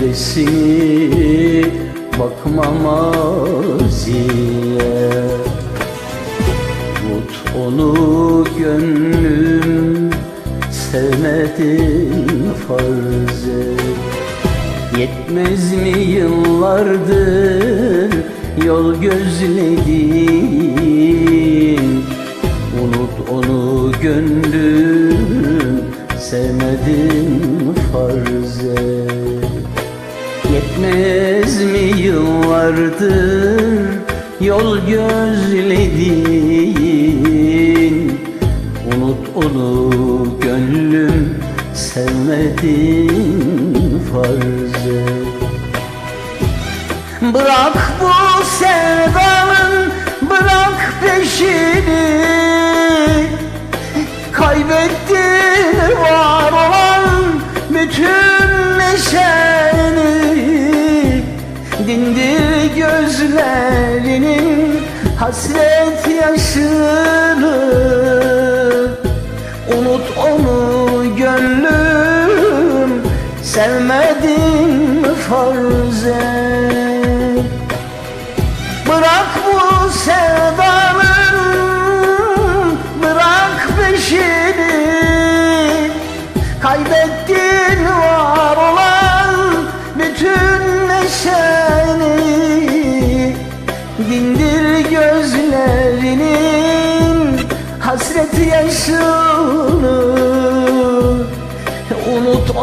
perdesini bakma maziye Unut onu gönlüm sevmedin farz et Yetmez mi yıllardır yol gözledin Unut onu gönlüm yıllardır yol gözledin Unut onu gönlüm sevmedin farz et Bırak bu sevdanın bırak peşini. Kaybettin hasret yaşını Unut onu gönlüm. Sevmedim farz et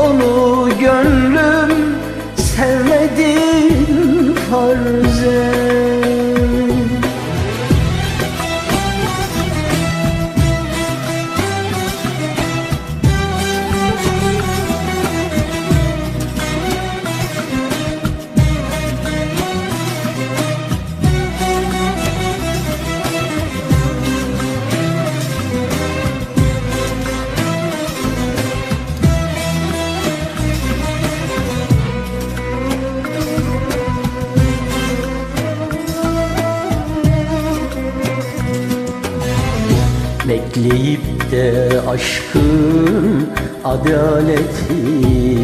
onu Bekleyip de aşkın adaletini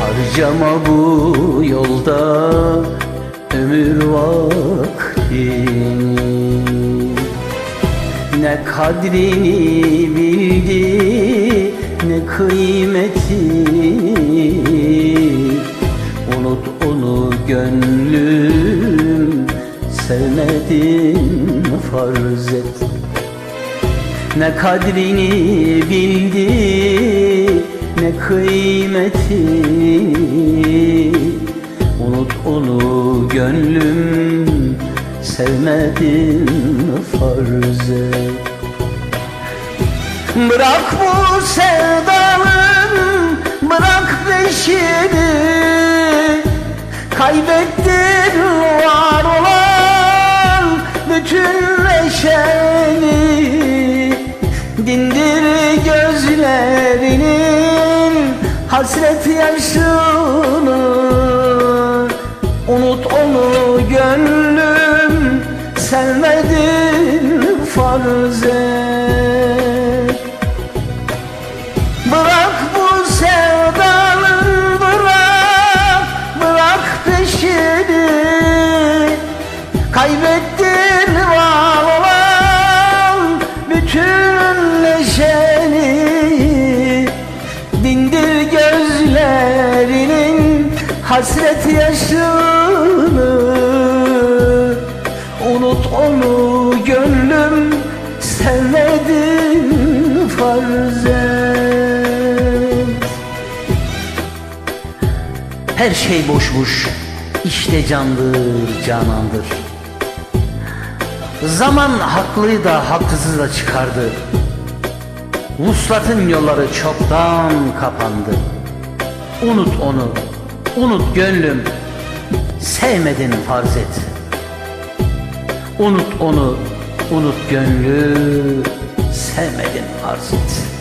Harcama bu yolda ömür vaktini Ne kadrini bildi ne kıymetini Unut onu gönlüm sevmedin farz et Ne kadrini bildi ne kıymetini Unut onu gönlüm sevmedin farz et Bırak bu sevdanın bırak peşini. Kaybettin var neşeni Dindir gözlerinin hasret yaşını yaşını Unut onu gönlüm sevmedin farz Her şey boşmuş işte candır canandır. Zaman haklıyı da haksızı da çıkardı. Vuslatın yolları çoktan kapandı. Unut onu, unut gönlüm Sevmedin farz et. Unut onu, unut gönlü Sevmedin farz et